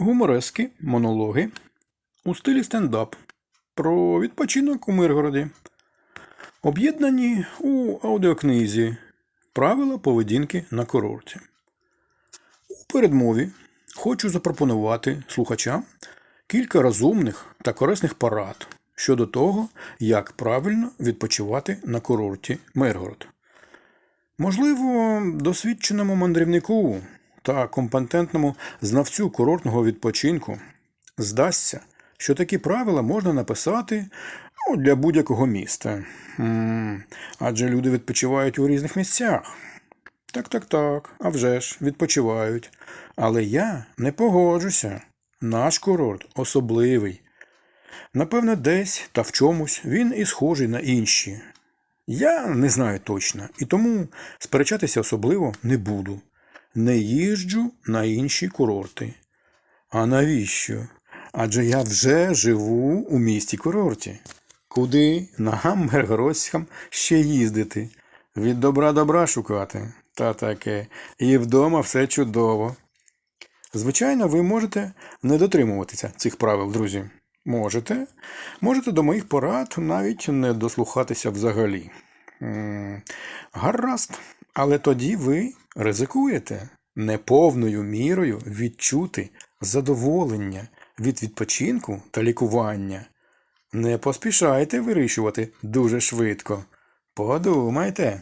Гуморески, монологи у стилі стендап про відпочинок у Миргороді. Об'єднані у аудіокнизі Правила поведінки на курорті. У передмові хочу запропонувати слухачам кілька розумних та корисних порад щодо того, як правильно відпочивати на курорті Миргород. Можливо, досвідченому мандрівнику та компетентному знавцю курортного відпочинку здасться, що такі правила можна написати ну, для будь-якого міста. М, Адже люди відпочивають у різних місцях. Так, так, так, а вже ж, відпочивають. Але я не погоджуся. Наш курорт особливий. Напевне, десь та в чомусь він і схожий на інші. Я не знаю точно, і тому сперечатися особливо не буду. Не їжджу на інші курорти. А навіщо? Адже я вже живу у місті курорті. Куди нам, миргородськам, ще їздити? Від добра добра шукати. Та таке. І вдома все чудово. Звичайно, ви можете не дотримуватися цих правил, друзі. Можете. Можете до моїх порад навіть не дослухатися взагалі. М, Гаразд. Але тоді ви ризикуєте неповною мірою відчути задоволення від відпочинку та лікування. Не поспішайте вирішувати дуже швидко. Подумайте.